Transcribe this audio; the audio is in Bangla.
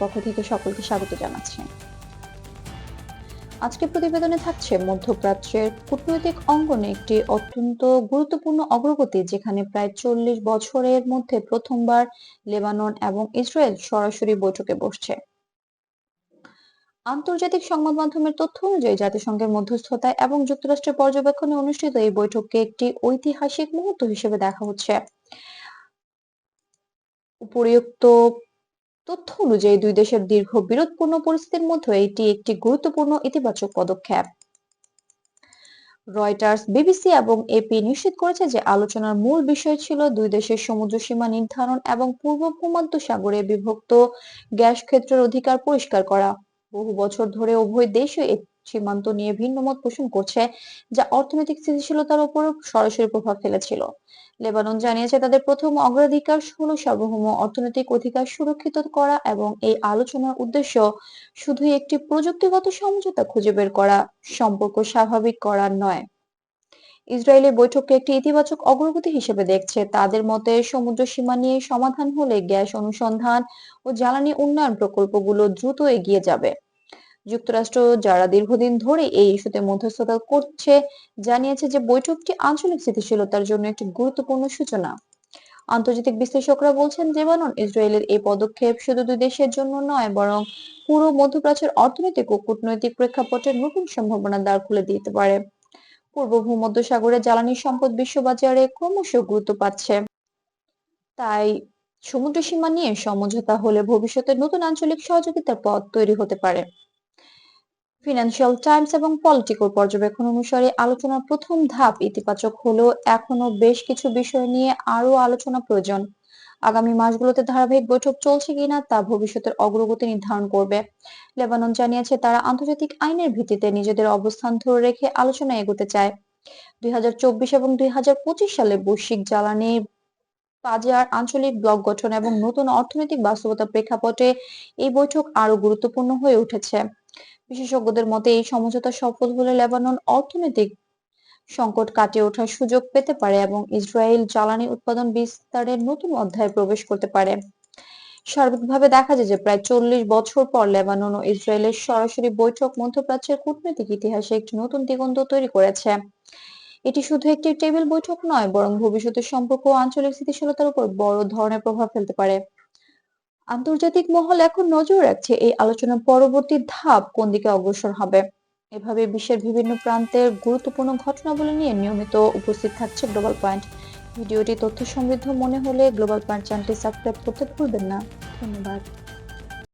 পক্ষ থেকে সকলকে স্বাগত জানাচ্ছি। আজকের প্রতিবেদনে থাকছে, মধ্যপ্রাচ্যের কূটনৈতিক অঙ্গনে একটি অত্যন্ত গুরুত্বপূর্ণ অগ্রগতি, যেখানে প্রায় চল্লিশ বছরের মধ্যে প্রথমবার লেবানন এবং ইসরায়েল সরাসরি বৈঠকে বসছে। আন্তর্জাতিক সংবাদ মাধ্যমের তথ্য অনুযায়ী, জাতিসংঘের মধ্যস্থতায় এবং যুক্তরাষ্ট্রের পর্যবেক্ষণে অনুষ্ঠিত এই বৈঠককে একটি ঐতিহাসিক মুহূর্ত হিসেবে দেখা হচ্ছে। উপরিউক্ত তথ্য অনুযায়ী দুই দেশের দীর্ঘ বিরোধপূর্ণ পরিস্থিতির মধ্যে এটি একটি গুরুত্বপূর্ণ ইতিবাচক পদক্ষেপ। রয়টার্স, বিবিসি এবং এপি নিশ্চিত করেছে যে আলোচনার মূল বিষয় ছিল দুই দেশের সমুদ্র সীমা নির্ধারণ এবং পূর্ব ভূমধ্য সাগরে বিভক্ত গ্যাস ক্ষেত্রের অধিকার পরিষ্কার করা। বহু বছর ধরে উভয় দেশই সীমান্ত নিয়ে ভিন্নমত পোষণ করছে, যা অর্থনৈতিক স্থিতিশীলতার উপর সরাসরি প্রভাব ফেলেছিল। লেবানন জানিয়েছে তাদের প্রথম অগ্রাধিকার হলো সার্বভৌম অর্থনৈতিক অধিকার সুরক্ষিত করা এবং এই আলোচনার উদ্দেশ্য শুধু একটি প্রযুক্তিগত সমঝোতা খুঁজে বের করা, সম্পর্ক স্বাভাবিক করা নয়। ইসরায়েলের বৈঠককে একটি ইতিবাচক অগ্রগতি হিসেবে দেখছে। তাদের মতে, সমুদ্র সীমা নিয়ে সমাধান হলে গ্যাস অনুসন্ধান ও জ্বালানি উন্নয়ন প্রকল্পগুলো দ্রুত এগিয়ে যাবে। যুক্তরাষ্ট্র যারা দীর্ঘদিন ধরে এই ইস্যুতে মধ্যস্থতা করছে জানিয়েছে যে বৈঠকটি আঞ্চলিক স্থিতিশীলতার জন্য একটি গুরুত্বপূর্ণ সূচনা। আন্তর্জাতিক বিশ্লেষকরা বলছেন লেবানন ইসরায়েলের এই পদক্ষেপ শুধু দুই দেশের জন্য নয়, বরং পুরো মধ্যপ্রাচ্যের অর্থনৈতিক ও কূটনৈতিক প্রেক্ষাপটে নতুন সম্ভাবনার দ্বার খুলে দিতে পারে। পূর্ব ভূমধ্যসাগরে জ্বালানি সম্পদ বিশ্ববাজারে ক্রমশ গুরুত্ব পাচ্ছে। তাই সমুদ্র সীমা নিয়ে সমঝোতা হলে ভবিষ্যতে নতুন আঞ্চলিক সহযোগিতার পথ তৈরি হতে পারে। ফিনান্সিয়াল টাইমস এবং পলিটিকল পর্যবেক্ষণ অনুসারে আলোচনার প্রথম ধাপ ইতিবাচক হলেও এখনও বেশ কিছু বিষয় নিয়ে আরও আলোচনা প্রয়োজন। আগামী মাসগুলোতে ধারাবাহিক বৈঠক চলছে কিনা তা ভবিষ্যতের অগ্রগতি নির্ধারণ করবে। লেবানন জানিয়েছে তারা আন্তর্জাতিক আইনের ভিত্তিতে নিজেদের অবস্থান ধরে রেখে আলোচনা এগোতে চায়। দুই হাজার চব্বিশ এবং দুই হাজার পঁচিশ সালে বৈশ্বিক জ্বালানি, বাজার, আঞ্চলিক ব্লক গঠন এবং নতুন অর্থনৈতিক বাস্তবতার প্রেক্ষাপটে এই বৈঠক আরও গুরুত্বপূর্ণ হয়ে উঠেছে। বিশেষজ্ঞদের মতে, এই সমঝোতা সফল হলে লেবানন অর্থনৈতিক সংকট কাটিয়ে ওঠার সুযোগ পেতে পারে এবং ইসরায়েল জ্বালানি উৎপাদন বিস্তারের নতুন অধ্যায়ে প্রবেশ করতে পারে। সার্বিকভাবে দেখা যায় যে প্রায় চল্লিশ বছর পর লেবানন ও ইসরায়েলের সরাসরি বৈঠক মধ্যপ্রাচ্যের কূটনৈতিক ইতিহাসে একটি নতুন দিগন্ত তৈরি করেছে। এটি শুধু একটি টেবিল বৈঠক নয়, বরং ভবিষ্যতের সম্পর্ক ও আঞ্চলিক স্থিতিশীলতার উপর বড় ধরনের প্রভাব ফেলতে পারে। আন্তর্জাতিক মহল এখন নজর রাখছে এই আলোচনার পরবর্তী ধাপ কোন দিকে অগ্রসর হবে। এভাবে বিশ্বের বিভিন্ন প্রান্তের গুরুত্বপূর্ণ ঘটনাবলী নিয়ে নিয়মিত উপস্থিত থাকছে গ্লোবাল পয়েন্ট ভিডিওটি তথ্য সমৃদ্ধ মনে হলে গ্লোবাল পয়েন্ট চ্যানেলটি সাবস্ক্রাইব করতে ভুলবেন না। ধন্যবাদ।